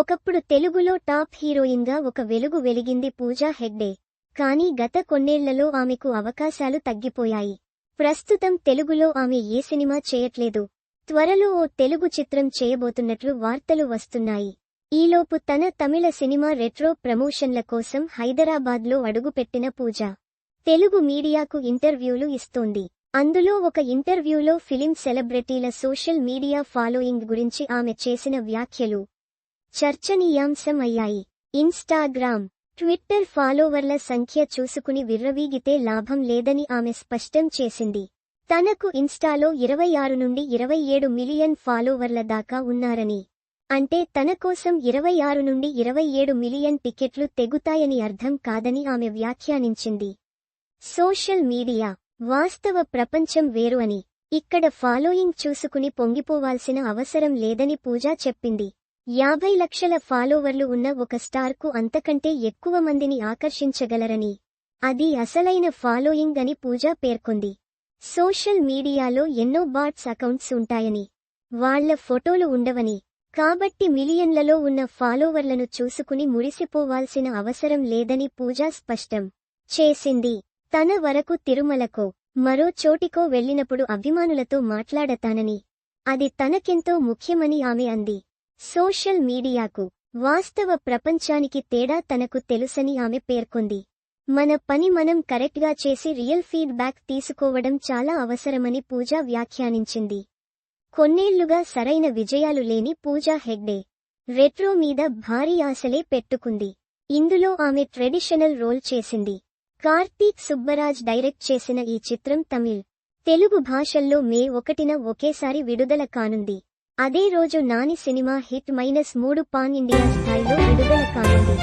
ఒకప్పుడు తెలుగులో టాప్ హీరోయిన్గా ఒక వెలుగు వెలిగింది పూజా హెగ్డే. కానీ గత కొన్నేళ్ళలో ఆమెకు అవకాశాలు తగ్గిపోయాయి. ప్రస్తుతం తెలుగులో ఆమె ఏ సినిమా చేయట్లేదు. త్వరలో ఓ తెలుగు చిత్రం చేయబోతున్నట్లు వార్తలు వస్తున్నాయి. ఈలోపు తన తమిళ సినిమా రెట్రో ప్రమోషన్ల కోసం హైదరాబాద్లో అడుగుపెట్టిన పూజ. తెలుగు మీడియాకు ఇంటర్వ్యూలు ఇస్తోంది. అందులో ఒక ఇంటర్వ్యూలో ఫిలిం సెలబ్రిటీల సోషల్ మీడియా ఫాలోయింగ్ గురించి ఆమె చేసిన వ్యాఖ్యలు. చర్చనీయాంశం అయ్యాయి ఇన్స్టాగ్రామ్ ట్విట్టర్ ఫాలోవర్ల సంఖ్య చూసుకుని విర్రవీగితే లాభం లేదని ఆమె స్పష్టం చేసింది. తనకు ఇన్స్టాలో ఇరవై ఆరు నుండి ఇరవై ఏడు మిలియన్ ఫాలోవర్ల దాకా ఉన్నారని. అంటే తన కోసం ఇరవై ఆరు నుండి ఇరవై ఏడు మిలియన్ టికెట్లు తెగుతాయని అర్థం కాదని ఆమె వ్యాఖ్యానించింది. సోషల్ మీడియా వాస్తవ ప్రపంచం వేరు అని. ఇక్కడ ఫాలోయింగ్ చూసుకుని పొంగిపోవాల్సిన అవసరం లేదని పూజా చెప్పింది. యాభై లక్షల ఫాలోవర్లు ఉన్న ఒక స్టార్కు అంతకంటే ఎక్కువ మందిని ఆకర్షించగలరని. అది అసలైన ఫాలోయింగ్ అని పూజ పేర్కొంది. సోషల్ మీడియాలో ఎన్నో బాట్స్ అకౌంట్స్ ఉంటాయని. వాళ్ళ ఫోటోలు ఉండవని. కాబట్టి మిలియన్లలో ఉన్న ఫాలోవర్లను చూసుకుని మురిసిపోవాల్సిన అవసరం లేదని పూజ స్పష్టం చేసింది. తన వరకు తిరుమలకో మరో చోటికో వెళ్ళినప్పుడు అభిమానులతో మాట్లాడతానని. అది తనకెంతో ముఖ్యమని ఆమె అంది. సోషల్ మీడియాకు వాస్తవ ప్రపంచానికి తేడా తనకు తెలుసని ఆమె పేర్కొంది. మన పని మనం కరెక్ట్గా చేసి రియల్ ఫీడ్బ్యాక్ తీసుకోవడం చాలా అవసరమని పూజ వ్యాఖ్యానించింది. కొన్నేళ్ళుగా సరైన విజయాలు లేని పూజా హెగ్డే. రెట్రో మీద భారీ ఆశలే పెట్టుకుంది. ఇందులో ఆమె ట్రెడిషనల్ రోల్ చేసింది. కార్తీక్ సుబ్బరాజ్ డైరెక్ట్ చేసిన ఈ చిత్రం తమిళ్. తెలుగు భాషల్లో మే ఒకటిన ఒకేసారి విడుదల కానుంది. అదే రోజు నాని సినిమా హిట్ మైనస్ మూడు పాన్ ఇండియా స్థాయిలో విడుదల కానుంది.